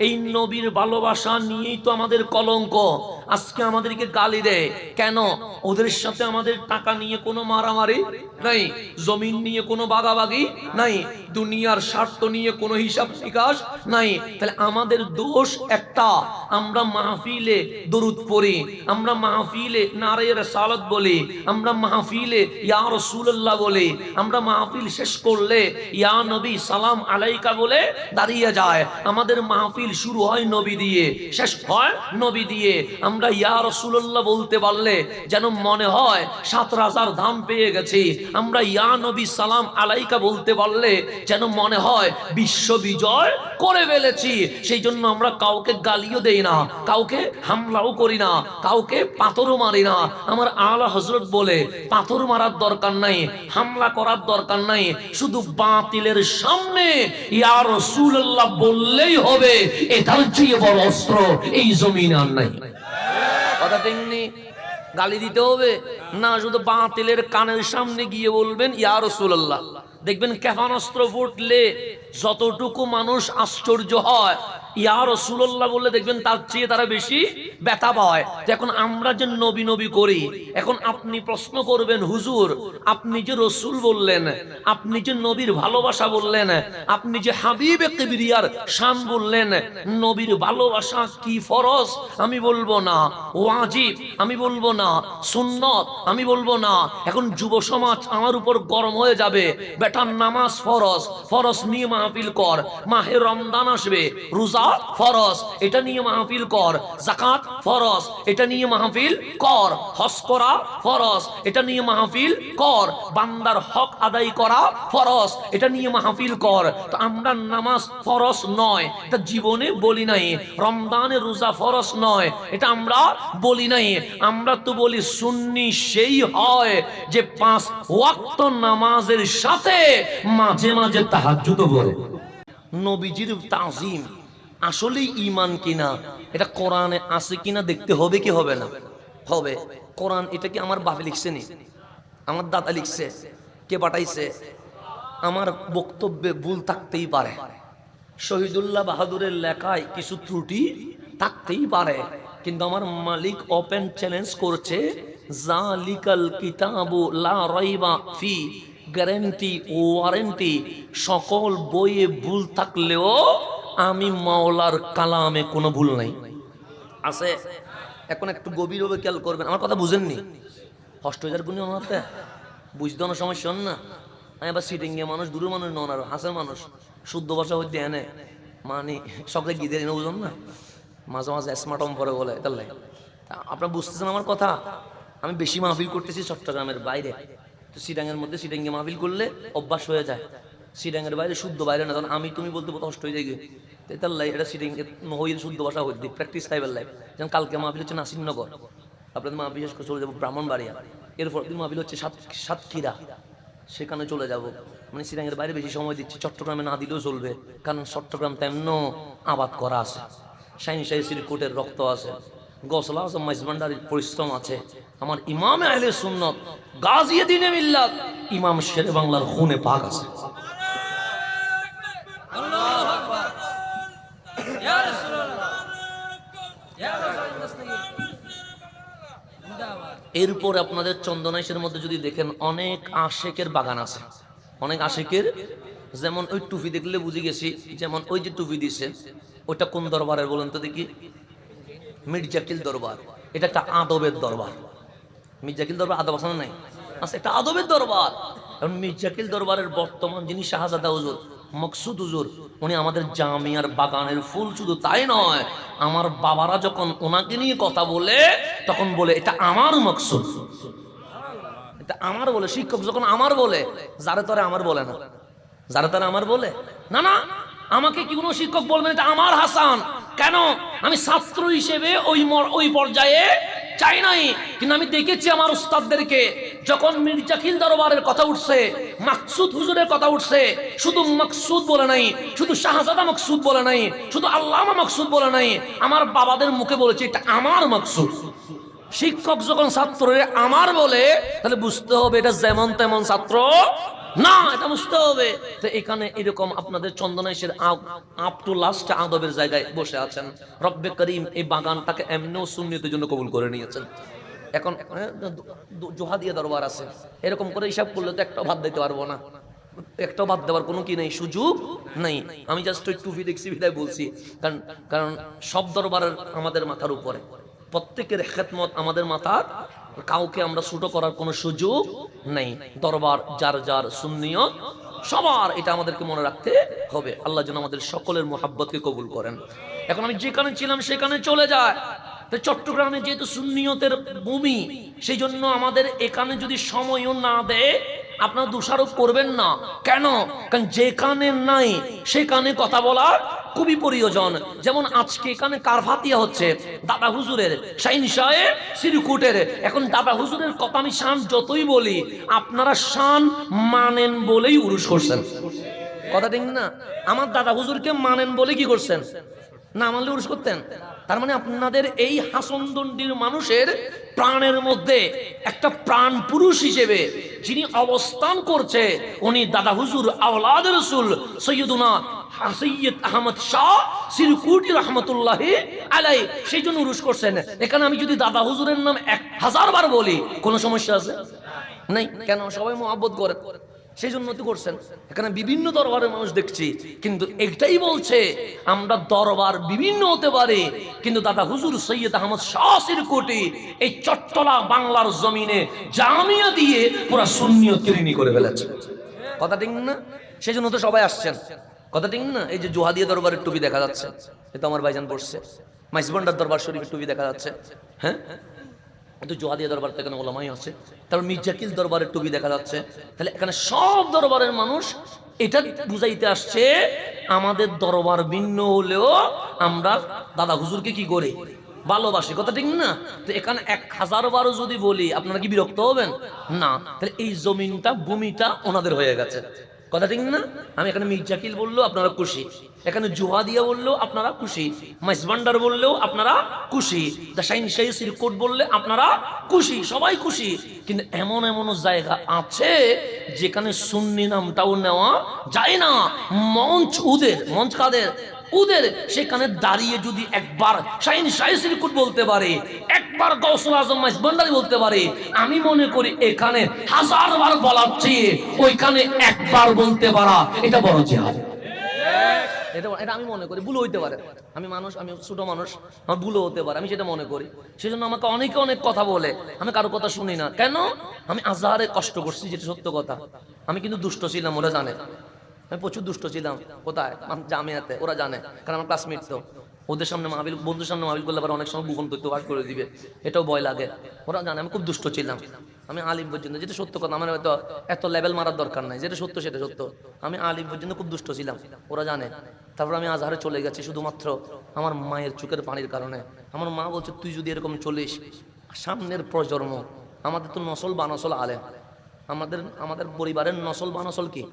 এই নবীর ভালোবাসা নিয়েই তো আমাদের কলঙ্ক। আজকে আমাদেরকে গালি দেয়। কেন? ওদের সাথে আমাদের টাকা নিয়ে কোনো মারামারি নাই, জমিন নিয়ে কোনো বাগাবাগি নাই, দুনিয়ার স্বার্থ নিয়ে কোনো হিসাব নিকাশ নাই। তাহলে আমাদের দোষ একটা, আমরা মাহফিলে দরুদ পড়ি, আমরা মাহফিলে নারের সালত বলি, আমরা মাহফিলে ইয়া রসুল্লাহ বলি, আমরা মাহফিল শেষ করলে ইয়া নবী সালাম আলাইকা বলে দাঁড়িয়ে যায়। আমাদের মাহফিল শুরু হয় নবী দিয়ে, শেষ হয় নবী দিয়ে। আমরা ইয়া রসুল্লাহ বলতে পারলে যেন মনে হয় সাত রাজার ধাম পেয়ে গেছি। আমরা ইয়া নবী সালাম আলাইকা বলতে পারলে যেন মনে হয় বিশ্ব বিজয় করে ফেলেছি। সেই জন্য আমরা কাউকে গালিও দেই না, কাউকে হামলাও করি না, কাউকে পাথরও মারি না। আমার আলা হজরত বলে, পাথর মারার দরকার নাই, হামলা করার দরকার নাই, শুধু বাতিলের সামনে ইয়া রসুল্লাহ বললেই হবে, এটার চেয়ে বড় অস্ত্র এই জমিনে আর নাই। কথা তেমনি গালি দিতে হবে। না, শুধু বাতিলের কানের সামনে গিয়ে বলবেন, ইয়া রসুল্লাহ দেখবেন ক্ষেপণাস্ত্র ফুটলে যতটুকু মানুষ আশ্চর্য হয় ইয়া রসুল্লাহ বললে দেখবেন তার চেয়ে তারা বেশি ব্যথা পায়। এখন আমরা যে নবী নবী করি, এখন আপনি প্রশ্ন করবেন, হুজুর, আপনি যে রসুল বললেন, আপনি যে নবীর ভালোবাসা বললেন, আপনি যে হাবিবে কিবরিয়ার শান বললেন, নবীর ভালোবাসা কি ফরজ? আমি বলব না। ওয়াজিব, আমি বলব না। সুন্নত, আমি বলব না। এখন যুব সমাজ আমার উপর গরম হয়ে যাবে। বেটার নামাজ ফরজ ফরজ নিয়ে মাহফিল কর। মাহে রমদান আসবে, রোজা ফরজ। এটা নিয়ে মাহফিল কর। জাকাত ফরজ। এটা নিয়ে মাহফিল কর। করা ফরজ। এটা নিয়ে মাহফিল কর। বান্দার হক আদায় করা ফরজ। এটা নিয়ে মাহফিল কর। তো আমরা নামাজ ফরজ নয়। জীবনে বলি নাই। রমদানে রোজা ফরজ নয়। এটা আমরা বলি নাই। আমরা তো বলি সুন্নি সেই হয় যে পাঁচ ওয়াক্ত নামাজের সাথে মাঝে মাঝে তাহাজ্জুদ করে। নবীজির তাজিম। আসলেই ইমান কিনা, এটা কোরআনে আছে কিনা দেখতে হবে কি হবে না? হবে। কোরআন এটা কি আমার বাপে লিখছে নি? আমার দাদা লিখছে। কে পাঠাইছে? আমার বক্তব্যে ভুল থাকতেই পারে। শহীদুল্লাহ বাহাদুরের লেখায় কিছু ত্রুটি থাকতেই পারে। কিন্তু আমার মালিক ওপেন চ্যালেঞ্জ করছে, জালিকাল কিতাবু লা রাইবা ফি গ্যারেন্টি ওয়ারেন্টি সকল বইয়ে ভুল থাকলেও আমি মাওলার কালামে কোনো ভুল নাই। আছে? এখন একটু গভীরভাবে খেয়াল করবেন। আমার কথা বুঝেননি? হষ্ট হাজার গুণী ওনাতে বুঝতে অনেক সময় শোন না? আমি আবার সিটিং গিয়ে মানুষ, দূরের মানুষ নন আর, হাসের মানুষ। শুদ্ধ ভাষা হইতে এনে মানে সকলে গিয়ে দেয় না বুঝুন না? মাঝে মাঝে স্মার্টম পরে বলে, তাহলে। আপনার বুঝতেছেন আমার কথা? আমি বেশি মাহফিল করতেছি চট্টগ্রামের বাইরে। তো সিডাঙ্গের মধ্যে সিডাঙ্গে মাহফিল করলে অভ্যাস হয়ে যায়। সিডাঙ্গের বাইরে শুদ্ধ বাইরে না আমি তুমি বলতে বলতে কষ্ট হয়ে যায় তাই লাই এটা সিডাঙ্গে হইল শুদ্ধ ভাষা হইতে প্র্যাকটিস টাইপের লাইফ যেমন কালকে মাহফিল হচ্ছে নাসিরনগর আপনাদের মা বিশেষ করে চলে যাব ব্রাহ্মণবাড়িয়া। এরপর দিন মাহফিল হচ্ছে সাত, সাতক্ষীরা। সেখানে চলে যাব। মানে সিরাঙ্গের বাইরে বেশি সময় দিচ্ছি, চট্টগ্রামে না দিলেও চলবে। কারণ চট্টগ্রাম তেমন আবাদ করা আছে। শাইন শাহি সিরিকোটের রক্ত আছে। গসলা আজম মাইজবান্ডারির পরিশ্রম আছে। আমার ইমামে আহলে সুন্নত গাজিয়ে দিনে মিল্লাত, ইমাম শেরে বাংলার খুনে পাক আছে। এরপর আপনাদের চন্দনাইশের মধ্যে যদি দেখেন অনেক আশেকের বাগান আছে। অনেক আশেকের, যেমন ওই টুপি দেখলে বুঝে গেছি, যেমন ওই যে টুপি দিছে, ওইটা কোন দরবারের বলেন তো দেখি? মির্জাকিল দরবার। এটা একটা আদবের দরবার। মির্জাকিল দরবার আদব আসানো নাই? আচ্ছা একটা আদবের দরবার। এখন মির্জাকিল দরবারের বর্তমান যিনি শাহজাদা হুজুর মকসুদ হুজুর, উনি আমাদের জামিয়ার বাগানের ফুল শুধু তাই নয়, আমার বাবারা যখন ওনাকে নিয়ে কথা বলে, তখন বলে, এটা আমার মকসুদ। এটা আমার বলে, শিক্ষক যখন আমার বলে, যারে তরে আমার বলে না। যারে তারা আমার বলে? না না, আমাকে কি কোনো শিক্ষক বলবেন এটা আমার হাসান। কেন? আমি ছাত্র হিসেবে ওই ওই পর্যায়ে চাই নাই, কিন্তু আমি দেখেছি আমার উস্তাদদেরকে। যখন মির্জাখিল দরবারের কথা উঠছে, মাকসুদ হুজুরের কথা উঠছে, শুধু মাকসুদ বলে নাই, শুধু শাহজাদা মাকসুদ বলে নাই, শুধু আল্লামা মাকসুদ বলে নাই, আমার বাবাদের মুখে বলেছে, এটা আমার মাকসুদ। শিক্ষক যখন ছাত্ররে আমার বলে, তাহলে বুঝতে হবে এটা যেমন তেমন ছাত্র না, এটা মুছতে হবে। তো এখানে এরকম আপনাদের চন্দনাইশের আপ টু লাস্ট আদবের জায়গায় বসে আছেন। রব্বে করিম এই বাগানটাকে এমনিও সুন্নিয়তের জন্য কবুল করে নিয়েছেন। এখন হ্যাঁ, জোহা দিয়ে দরবার আছে। এরকম করে হিসাব করলে তো একটা ভাত দিতে পারব না। একটা বাদ দেওয়ার কোনো কি নেই সুযোগ নেই। আমি জাস্ট ওই টুপি দেখছি বিদায় বলছি। কারণ কারণ সব দরবারের আমাদের মাথার উপরে। প্রত্যেকের খেদমত আমাদের মাথার। কাউকে আমরা ছোট করার কোনো সুযোগ নেই। দরবার যার যার সুন্নিয়ত সবার এটা আমাদেরকে মনে রাখতে হবে। আল্লাহ যেন আমাদের সকলের মোহাব্বতকে কবুল করেন। এখন আমি যেখানে ছিলাম সেখানে চলে যায়। তো চট্টগ্রামে যেহেতু সুন্নিয়তের ভূমি সেই জন্য আমাদের এখানে যদি সময়ও না দেয়, আপনারা দোষারোপ করবেন না। কেন? কারণ যেখানে নাই, সেখানে কথা বলা খুবই প্রয়োজন। যেমন আজকে এখানে কারভাতিয়া হচ্ছে, দাদা হুজুরের, শাইন সাহেব, সিরকুটের। এখন দাদা হুজুরের কথা আমি শান যতই বলি, আপনারা শান মানেন বলেই উরুষ করছেন। কথা ঠিক না? আমার দাদা হুজুরকে মানেন বলে কি করছেন? না মানলে উরুষ করতেন। তার মানে আপনাদের এই হাসনদণ্ডির মানুষের প্রাণের মধ্যে একটা প্রাণ পুরুষ হিসেবে যিনি অবস্থান করছে, উনি দাদা হুজুর আওলাদ রসুল সৈয়দুনা সৈয়দ আহমদ শাহ সিরকুটি রহমতুল্লাহ আলাই সেই জন্য উরুষ করছেন। এখানে আমি যদি দাদা হুজুরের নাম এক হাজার বার বলি, কোনো সমস্যা আছে? নাই? কেন? সবাই মোহাব্বত করে। সেই জন্য তো করছেন। এখানে বিভিন্ন দরবারের মানুষ দেখছি, কিন্তু একটাই বলছে, আমরা দরবার বিভিন্ন হতে পারে, কিন্তু দাদা হুজুর সৈয়দ আহমদ শাহির কোটি এই চট্টলা বাংলার জমিনে জামিয়া দিয়ে পুরা শূন্য কিরিনি করে ফেলেছে। কথা ঠিক না? সেই জন্য তো সবাই আসছেন। কথা ঠিক না? এই যে জোহাদিয়া দরবারের টুপি দেখা যাচ্ছে, এ তো আমার ভাইজান পড়ছে। মাইসবন্ডার দরবার শরীফের টুপি দেখা যাচ্ছে। হ্যাঁ? কিন্তু জোহাদিয়া দরবার তো এখানে ওলামাই আছে। তারপর মির্জাকিল দরবারের টুপি দেখা যাচ্ছে। তাহলে এখানে সব দরবারের মানুষ এটা বুঝাইতে আসছে, আমাদের দরবার ভিন্ন হলেও আমরা দাদা হুজুরকে কি করি? ভালোবাসি। কথা ঠিক না? তো এখানে এক হাজার বারও যদি বলি, আপনারা কি বিরক্ত হবেন? না। তাহলে এই জমিনটা, ভূমিটা ওনাদের হয়ে গেছে। কথা ঠিক না? আমি এখানে মির্জাকিল বলল আপনারা খুশি। এখানে জুহা দিয়া বললেও আপনারা খুশি। মাইসবান্ডার বললেও আপনারা খুশি। দা শাইন শাহী সিরকোট বললে আপনারা খুশি, সবাই খুশি। কিন্তু এমন এমন জায়গা আছে যেখানে সুন্নি নামটাও নেওয়া যায় না। মঞ্চ উদের মঞ্চ কাদের? উদের সেখানে দাঁড়িয়ে যদি একবার শাইন শাহী সিরকুট বলতে পারে, একবার গৌসুল আজম মাইসবান্ডারি বলতে পারে, আমি মনে করি এখানে হাজার বার বলার চেয়ে ওইখানে একবার বলতে পারা এটা বড় জেহাদ। আমি মনে করি ভুল হইতে পারে। আমি মানুষ, আমি ছোট মানুষ, আমার হতে পারে, আমি সেটা মনে করি। সেজন্য আমাকে অনেকে অনেক কথা বলে, আমি কারও কথা শুনি না। কেন? আমি আজাহারে কষ্ট করছি, যেটা সত্য কথা। আমি কিন্তু দুষ্ট ছিলাম ওরা জানে। আমি প্রচুর দুষ্ট ছিলাম। কোথায়? জামিয়াতে। ওরা জানে, কারণ আমার ক্লাসমেট তো। ওদের সামনে মাহবিল বন্ধুর সামনে মাহবিল করলে আবার অনেক সময় গোপন তথ্য ভাগ করে দিবে। এটাও ভয় লাগে। ওরা জানে, আমি খুব দুষ্ট ছিলাম। আমি আলিম পর্যন্ত, যেটা সত্য কথা, আমার হয়তো এত লেভেল মারার দরকার নাই। যেটা সত্য, সেটা সত্য। আমি আলিম পর্যন্ত খুব দুষ্ট ছিলাম। ওরা জানে। তারপর আমি আজহারে চলে গেছি, শুধুমাত্র আমার মায়ের চোখের পানির কারণে। আমার মা বলছে, তুই যদি এরকম চলিস, সামনের প্রজন্ম, আমাদের তো নসল বানসল আলেম। আমাদের আমাদের পরিবারের নসল বানসল কি?